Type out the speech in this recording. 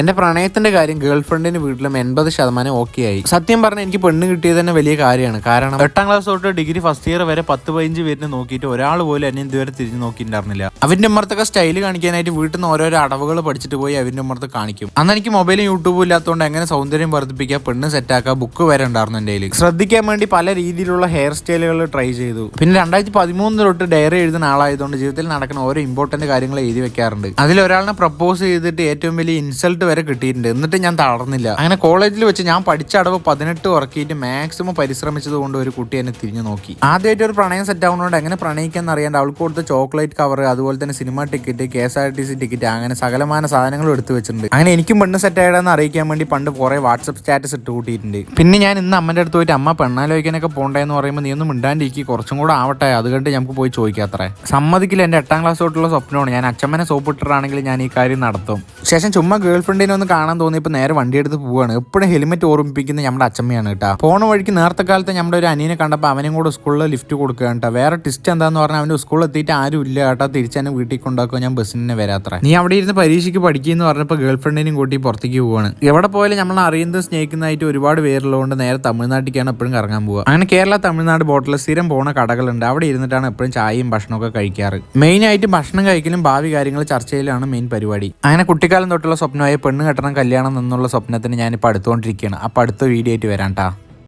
എന്റെ പ്രണയത്തിന്റെ കാര്യം ഗേൾ വീട്ടിലും എൺപത് ശതമാനം ഓക്കെ ആയി. സത്യം പറഞ്ഞാൽ എനിക്ക് പെണ്ണ് കിട്ടിയത് തന്നെ വലിയ കാര്യമാണ്. കാരണം എട്ടാം ക്ലാസ് തൊട്ട് ഡിഗ്രി ഫസ്റ്റ് ഇയർ വരെ പത്ത് പതിനഞ്ച് പേരിനെ നോക്കിയിട്ട് ഒരാൾ പോലും എന്നെ ഇതുവരെ തിരിഞ്ഞു നോക്കിയിട്ടുണ്ടായിരുന്നില്ല. അവന്റെ ഉമ്മർത്തൊക്കെ സ്റ്റൈൽ കാണിക്കാനായിട്ട് വീട്ടിൽ നിന്ന് ഓരോരോ അടവുകൾ പഠിച്ചിട്ട് പോയി അവന്റെ ഉമ്മർത്ത് കാണിക്കും. അന്ന് എനിക്ക് മൊബൈലും യൂട്യൂബും ഇല്ലാത്തതുകൊണ്ട് എങ്ങനെ സൗന്ദര്യം വർദ്ധിപ്പിക്കുക പെണ്ണ് സെറ്റാക്കുക ബുക്ക് വരെ ഉണ്ടായിരുന്നു എന്റെ കയ്യിൽ ശ്രദ്ധിക്കാൻ വേണ്ടി പല രീതിയിലുള്ള ഹെയർ സ്റ്റൈലുകൾ ട്രൈ ചെയ്തു. പിന്നെ രണ്ടായിരത്തി പതിമൂന്ന് തൊട്ട് ഡയറി എഴുതുന്ന ആളായതുകൊണ്ട് ജീവിതത്തിൽ നടക്കുന്ന ഓരോ ഇമ്പോർട്ടന്റ് കാര്യങ്ങൾ എഴുതി വെക്കാറുണ്ട്. അതിൽ ഒരാളിനെ പ്രപ്പോസ് ചെയ്തിട്ട് ഏറ്റവും വലിയ ഇൻസൾട്ട് വരെ കിട്ടിയിട്ടുണ്ട്. എന്നിട്ട് ഞാൻ തളർന്നില്ല. അങ്ങനെ കോളേജിൽ വെച്ച് ഞാൻ പഠിച്ച അടവ് പതിനെട്ട് ഉറക്കിയിട്ട് മാക്സിമം പരിശ്രമിച്ചത് കൊണ്ട് ഒരു കുട്ടി എന്നെ തിരിഞ്ഞു നോക്കി. ആദ്യമായിട്ട് ഒരു പ്രണയം സെറ്റ് ആവുന്നതുകൊണ്ട് എങ്ങനെ പ്രണയിക്കാൻ അറിയാണ്ട് അവൾക്ക് കൊടുത്ത ചോക്ലേറ്റ് കവർ അതുപോലെ തന്നെ cinema ticket K S R T C ticket അങ്ങനെ സകലമായ സാധനങ്ങളും എടുത്തു വെച്ചിട്ടുണ്ട്. അങ്ങനെ എനിക്കും പെണ്ണ് സെറ്റ് ആയതെന്ന് അറിയിക്കാൻ വേണ്ടി പണ്ട് കുറെ വാട്സപ്പ് സ്റ്റാറ്റസ് ഇട്ട് കൂട്ടിയിട്ടുണ്ട്. പിന്നെ ഞാൻ ഇന്ന് അമ്മന്റെ അടുത്ത് പോയിട്ട് അമ്മ പെണ്ണാലോചിക്കാനൊക്കെ പോണ്ടേന്ന് പറയുമ്പോൾ നീ ഒന്നും മിണ്ടാണ്ടിരിക്കും കുറച്ചും കൂടെ ആവട്ടെ. അത് കണ്ട് നമുക്ക് പോയി ചോദിക്കാത്രേ സമ്മതിക്കില്ല. എന്റെ എട്ടാം ക്ലാസ് തൊട്ടുള്ള സ്വപ്നമാണ്. ഞാൻ അച്ഛമ്മനെ സോപ്പിട്ടിട്ടാണെങ്കിൽ ഞാൻ ഈ കാര്യം നടത്തും. ശേഷം ചുമ്മാ ഗേൾ ഫ്രണ്ടിനെ ഒന്ന് കാണാൻ തോന്നിയപ്പോൾ നേരെ വണ്ടി എടുത്ത് പോവാണ്. എപ്പോഴും ഹെൽമെറ്റ് ഓർമ്മിപ്പിക്കുന്ന നമ്മുടെ അച്ഛമ്മയാണ് കേട്ടോ. പോണ വഴിക്ക് നേരത്തെ കാലത്ത് നമ്മുടെ ഒരു അനിയനെ കണ്ടപ്പോൾ അവനും കൂടെ സ്കൂളിൽ ലിഫ്റ്റ് കൊടുക്കുക കേട്ടോ. വേറെ ടിസ്റ്റ് എന്താന്ന് പറഞ്ഞാൽ അവന്റെ സ്കൂളിൽ എത്തിയിട്ട് ആരും ഇല്ല കേട്ടോ. തിരിച്ചെന്നെ വീട്ടിൽ കൊണ്ടാക്കുക ഞാൻ ബസ്സിന് വരാത്ര. നീ അവിടെ ഇരുന്ന് പരീക്ഷയ്ക്ക് പഠിക്കുമെന്ന് പറഞ്ഞപ്പോൾ ഗേൾ ഫ്രണ്ടിനെയും കൂട്ടി പുറത്തേക്ക് പോവാണ്. എവിടെ പോയാലും നമ്മൾ അറിയുന്നത് സ്നേഹിക്കുന്നതായിട്ട് ഒരുപാട് പേരുള്ളതുകൊണ്ട് നേരെ തമിഴ്നാട്ടിലേക്കാണ് എപ്പോഴും കറങ്ങാൻ പോവുക അങ്ങനെ കേരള തമിഴ്നാട് ബോട്ടിൽ സ്ഥിരം പോണ കടകളുണ്ട്. അവിടെ ഇരുന്നിട്ടാണ് എപ്പോഴും ചായയും ഭക്ഷണമൊക്കെ കഴിക്കാറ്. മെയിൻ ആയിട്ട് ഭക്ഷണം കഴിക്കലും ഭാവി കാര്യങ്ങൾ ചർച്ചയിലാണ് മെയിൻ പരിപാടി. അങ്ങനെ കുട്ടിക്കാലം തൊട്ടുള്ള സ്വപ്നമായ പെണ്ണ് കെട്ടണം കല്യാണം എന്നുള്ള സ്വപ്നത്തിന് ഞാനിപ്പോൾ അടുത്തുകൊണ്ടിരിക്കുകയാണ്. അപ്പോൾ അടുത്ത വീഡിയോ ആയിട്ട് വരാം ട്ടാ.